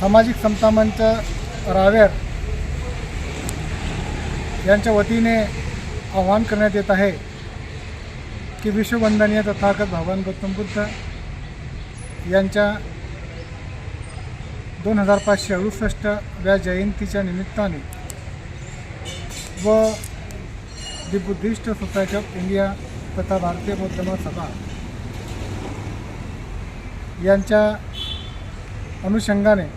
सामाजिक समता मंच रावेर यांच्या वतीने आवाहन करण्यात येत आहे की विश्ववंदनीय तथागत भगवान गौतम बुद्ध यांच्या दोन हजार पाचशे अडुसष्ट व्या जयंतीच्या निमित्ताने व दि बुद्धिस्ट सोसायटी ऑफ इंडिया तथा भारतीय बौद्ध महासभा यांच्या अनुषंगाने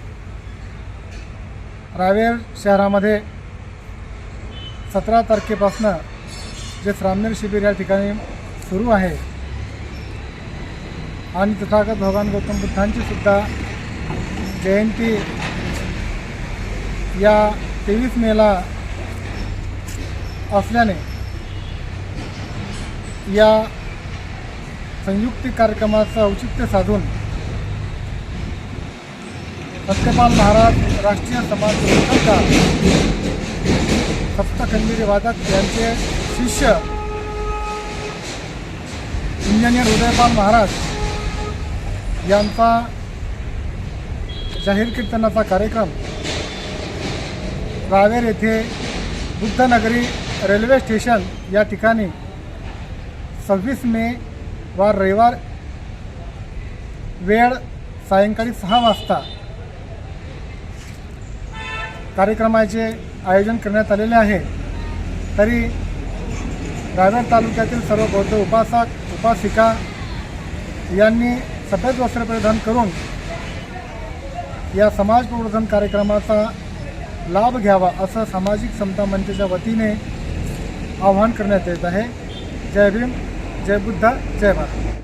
रावेर शहरामध्ये सतरा तारखेपासनं जे श्रामनेर शिबिर या ठिकाणी सुरू आहे. आणि तथागत भगवान गौतम बुद्धांची सुद्धा जयंती या तेवीस मेला असल्याने या संयुक्तिक कार्यक्रमाचं औचित्य साधून सत्यपाल महाराज राष्ट्रीय समाज संघटनकार सप्तखंडीरी वादक यांचे शिष्य इंजिनियर उदयपाल महाराज यांचा जाहीर कीर्तनाचा कार्यक्रम रावेर येथे बुद्धनगरी रेल्वे स्टेशन या ठिकाणी सव्वीस मे वार रविवार वेळ सायंकाळी सहा वाजता कार्यक्रमाचे आयोजन करण्यात आलेले आहे. तरी रायगड तालुक्यातील सर्व बौद्ध उपासक उपासिका यांनी सफेद वस्त्र परिधान करून या समाज प्रवर्धन कार्यक्रमाचा लाभ घ्यावा असं सामाजिक समता मंचच्या वतीने आवाहन करण्यात येत आहे. जय भीम जय बुद्ध जय भारत.